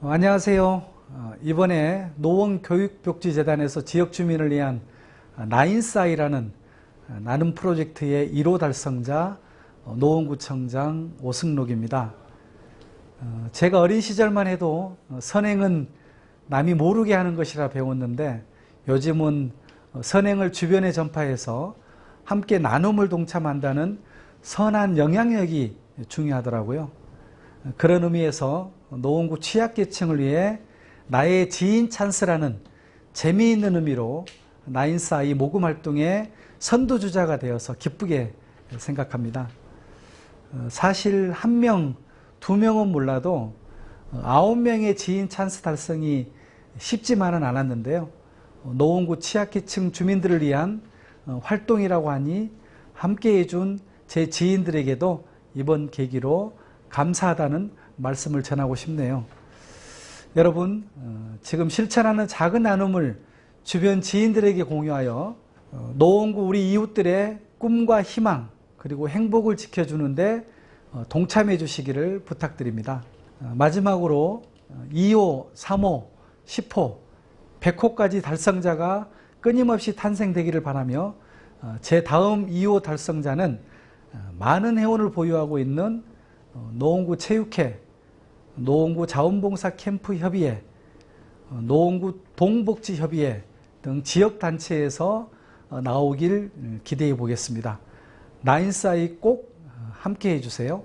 어, 안녕하세요. 어, 이번에 노원교육복지재단에서 지역 주민을 위한 어, 나인사이라는 어, 나눔 프로젝트의 1호 달성자 어, 노원구청장 오승록입니다. 어, 제가 어린 시절만 해도 어, 선행은 남이 모르게 하는 것이라 배웠는데 요즘은 어, 선행을 주변에 전파해서 함께 나눔을 동참한다는 선한 영향력이 중요하더라고요. 그런 의미에서 노원구 취약계층을 위해 나의 지인 찬스라는 재미있는 의미로 나인사이 모금 활동의 선두주자가 되어서 기쁘게 생각합니다. 어, 사실 한 명, 두 명은 몰라도 어, 아홉 명의 지인 찬스 달성이 쉽지만은 않았는데요. 어, 노원구 취약계층 주민들을 위한 어, 활동이라고 하니 함께 해 준 제 지인들에게도 이번 계기로 감사하다는 말씀을 전하고 싶네요. 여러분, 어, 지금 실천하는 작은 나눔을 주변 지인들에게 공유하여 어, 노원구 우리 이웃들의 꿈과 희망 그리고 행복을 지켜주는데 어, 동참해 주시기를 부탁드립니다. 어, 마지막으로 어, 2호, 3호, 10호, 100호까지 달성자가 끊임없이 탄생되기를 바라며 어, 제 다음 2호 달성자는 어, 많은 회원을 보유하고 있는 어, 노원구 체육회, 노원구 자원봉사 캠프 협의회, 어, 노원구 동복지 협의회 등 지역 단체에서 어, 나오길 기대해 보겠습니다. 나인사이 꼭 함께 해주세요.